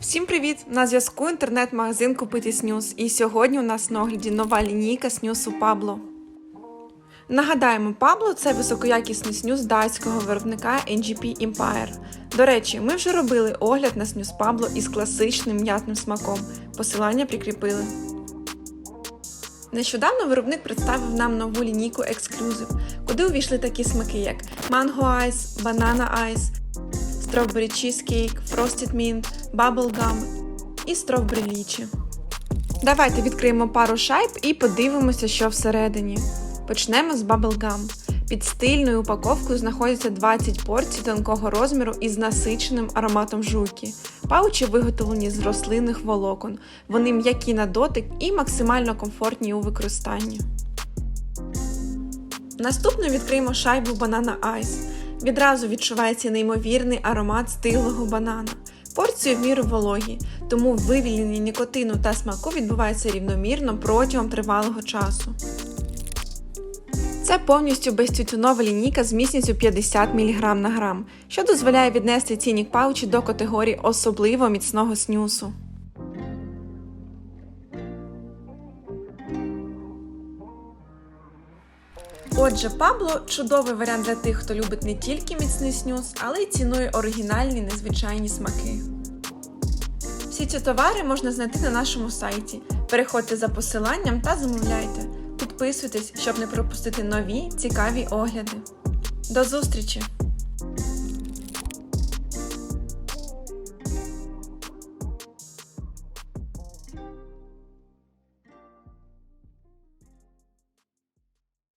Всім привіт! На зв'язку інтернет-магазин Купити Снюс. І сьогодні у нас на огляді нова лінійка снюсу Пабло. Нагадаємо, Пабло це високоякісний снюс датського виробника NGP Empire. До речі, ми вже робили огляд на снюс Пабло із класичним м'ятним смаком. Посилання прикріпили. Нещодавно виробник представив нам нову лінійку Exclusive, куди увійшли такі смаки, як Mango Ice, Banana Ice, Strawberry Cheesecake, Frosted Mint, Bubblegum і Strawberry Lychee. Давайте відкриємо пару шайб і подивимося, що всередині. Почнемо з Bubblegum. Під стильною упаковкою знаходяться 20 порцій тонкого розміру із насиченим ароматом жуйки. Паучі виготовлені з рослинних волокон. Вони м'які на дотик і максимально комфортні у використанні. Наступно відкриємо шайбу Banana Ice. Відразу відчувається неймовірний аромат стиглого банана. Порції в міру вологі, тому вивільнення нікотину та смаку відбувається рівномірно протягом тривалого часу. Це повністю безтютюнова лінійка з міцністю 50 мг на грам, що дозволяє віднести цінік паучі до категорії особливо міцного снюсу. Отже, Пабло чудовий варіант для тих, хто любить не тільки міцний снюс, але й цінує оригінальні незвичайні смаки. Всі ці товари можна знайти на нашому сайті. Переходьте за посиланням та замовляйте. Підписуйтесь, щоб не пропустити нові цікаві огляди. До зустрічі!